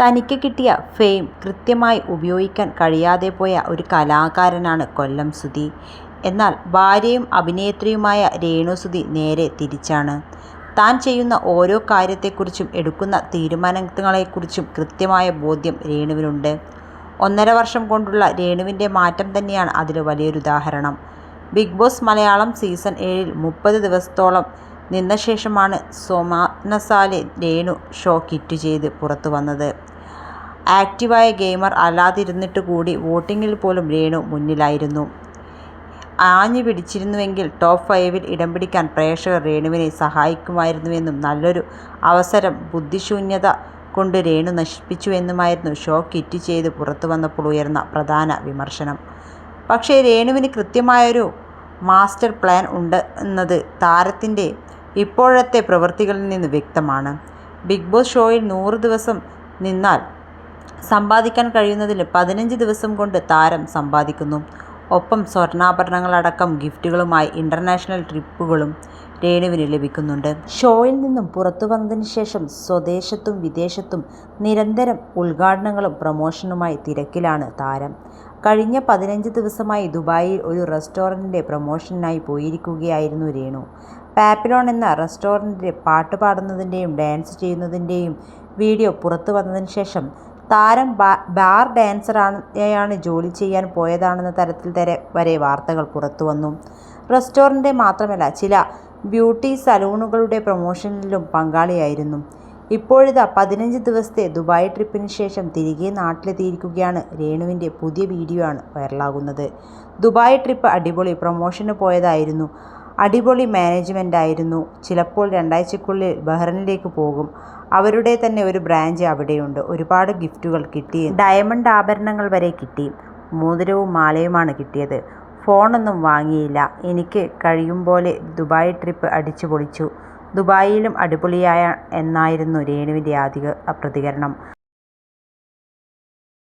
തനിക്ക് കിട്ടിയ ഫെയിം കൃത്യമായി ഉപയോഗിക്കാൻ കഴിയാതെ പോയ ഒരു കലാകാരനാണ് കൊല്ലം സുധി. എന്നാൽ ഭാര്യയും അഭിനേത്രിയുമായ രേണു സുധി നേരെ തിരിച്ചാണ്. താൻ ചെയ്യുന്ന ഓരോ കാര്യത്തെക്കുറിച്ചും എടുക്കുന്ന തീരുമാനങ്ങളെക്കുറിച്ചും കൃത്യമായ ബോധ്യം രേണുവിനുണ്ട്. ഒന്നര വർഷം കൊണ്ടുള്ള രേണുവിന്റെ മാറ്റം തന്നെയാണ് അതിൽ വലിയൊരു ഉദാഹരണം ബിഗ് ബോസ് മലയാളം സീസൺ ഏഴിൽ മുപ്പത് ദിവസത്തോളം നിന്ന ശേഷമാണ് സോമാനസാലെ രേണു ഷോ ക്വിറ്റ് ചെയ്ത് പുറത്തു വന്നത് ആക്റ്റീവായ ഗെയിമർ അല്ലാതിരുന്നിട്ട് കൂടി വോട്ടിങ്ങിൽ പോലും രേണു മുന്നിലായിരുന്നു. ആഞ്ഞു പിടിച്ചിരുന്നുവെങ്കിൽ ടോപ്പ് ഫൈവിൽ ഇടം പിടിക്കാൻ പ്രേക്ഷകർ രേണുവിനെ സഹായിക്കുമായിരുന്നുവെന്നും നല്ലൊരു അവസരം ബുദ്ധിശൂന്യത കൊണ്ട് രേണു നശിപ്പിച്ചുവെന്നുമായിരുന്നു ഷോ കിറ്റ് ചെയ്ത് പുറത്തു വന്നപ്പോൾ ഉയർന്ന പ്രധാന വിമർശനം. പക്ഷേ രേണുവിന് കൃത്യമായൊരു മാസ്റ്റർ പ്ലാൻ ഉണ്ട് എന്നത് താരത്തിന്റെ ഇപ്പോഴത്തെ പ്രവൃത്തികളിൽ നിന്ന് വ്യക്തമാണ്. ബിഗ് ബോസ് ഷോയിൽ നൂറ് ദിവസം നിന്നാൽ സമ്പാദിക്കാൻ കഴിയുന്നതിന് പതിനഞ്ച് ദിവസം കൊണ്ട് താരം സമ്പാദിക്കുന്നു. ഒപ്പം സ്വർണാഭരണങ്ങളടക്കം ഗിഫ്റ്റുകളുമായി ഇന്റർനാഷണൽ ട്രിപ്പുകളും രേണുവിന് ലഭിക്കുന്നുണ്ട്. ഷോയിൽ നിന്നും പുറത്തു വന്നതിന് ശേഷം സ്വദേശത്തും വിദേശത്തും നിരന്തരം ഉദ്ഘാടനങ്ങളും പ്രമോഷനുമായി തിരക്കിലാണ് താരം. കഴിഞ്ഞ പതിനഞ്ച് ദിവസമായി ദുബായിൽ ഒരു റെസ്റ്റോറന്റിന്റെ പ്രമോഷനായി പോയിരിക്കുകയായിരുന്നു രേണു. പാപ്പിലോൺ എന്ന റെസ്റ്റോറന്റിൽ പാട്ട് പാടുന്നതിന്റെയും ഡാൻസ് ചെയ്യുന്നതിന്റെയും വീഡിയോ പുറത്തു വന്നതിന് ശേഷം താരം ബാർ ഡാൻസറാണ് ജോലി ചെയ്യാൻ പോയതാണെന്ന തരത്തിൽ വരെ വാർത്തകൾ പുറത്തു വന്നു റെസ്റ്റോറന്റ് മാത്രമല്ല ചില ബ്യൂട്ടി സലൂണുകളുടെ പ്രൊമോഷനിലും പങ്കാളിയായിരുന്നു. ഇപ്പോഴിതാ പതിനഞ്ച് ദിവസത്തെ ദുബായ് ട്രിപ്പിന് ശേഷം തിരികെ നാട്ടിലെത്തിയിരിക്കുകയാണ് രേണുവിന്റെ പുതിയ വീഡിയോ ആണ് വൈറലാകുന്നത്. ദുബായ് ട്രിപ്പ് അടിപൊളി പ്രൊമോഷന് പോയതായിരുന്നു. അടിപൊളി മാനേജ്മെന്റായിരുന്നു. ചിലപ്പോൾ രണ്ടാഴ്ചക്കുള്ളിൽ ബഹ്റൈനിലേക്ക് പോകും. അവരുടെ തന്നെ ഒരു ബ്രാഞ്ച് അവിടെയുണ്ട്. ഒരുപാട് ഗിഫ്റ്റുകൾ കിട്ടി. ഡയമണ്ട് ആഭരണങ്ങൾ വരെ കിട്ടി. മോതിരവും മാലയുമാണ് കിട്ടിയത്. ഫോണൊന്നും വാങ്ങിയില്ല. എനിക്ക് കഴിയും പോലെ ദുബായ് ട്രിപ്പ് അടിച്ചു പൊളിച്ചു. ദുബായിലും അടിപൊളിയായ എന്നായിരുന്നു രേണുവിന്റെ ആദ്യ പ്രതികരണം.